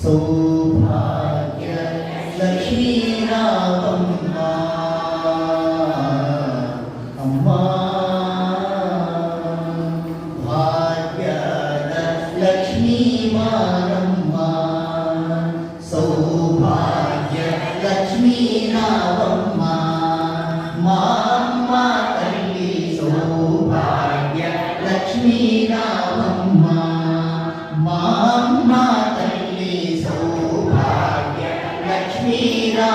సౌభాగ్య లక్ష్మీ రావమ్మ అమ్మా భాగ్యద లక్ష్మీ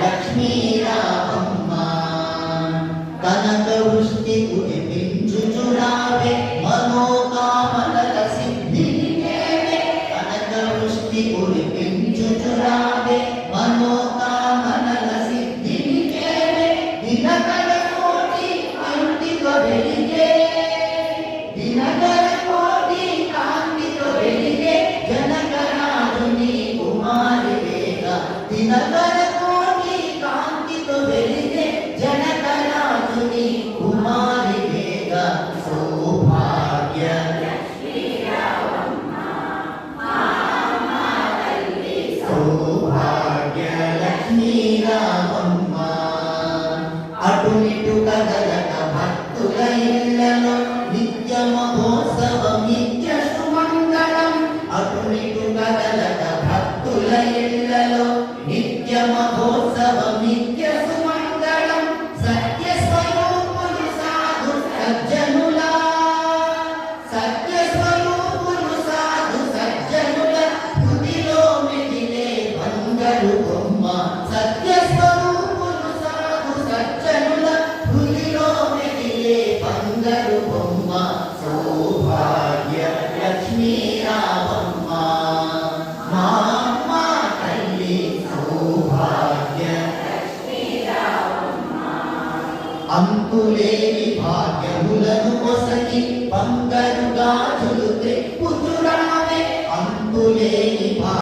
లక్ష్మీ రామమ్మ కనక వృష్టి కురిపించుచురావే మనోకామనల సిద్ధిని నేవే కనక వృష్టి కురిపించుచురావే మనోకామనల సిద్ధిని నేవే దినకర కోటి కాంతితో వెలిగే దినకర కోటి కాంతితో వెలిగే జనకరాజుని కుమారి వేగ దినకర రామమ్మ అటునిటు కదలక భక్తుల ఇళ్ళలో నిత్య మహోత్సవం నిత్య సుమంగళం కదలక భక్తుల నిత్య సుమంగళం సత్య స్వరూపులు సాధు సజ్జనులా సత్య స్వరూపులు సాధు సజ్జనుల హృదిలో మిగిలే బొమ్మ సత్య బంగారు సౌభాగ్య లక్ష్మీ మా అమ్మ తల్లి సౌభాగ్య అంతులేని భాగ్యములను కొసగి బంగారు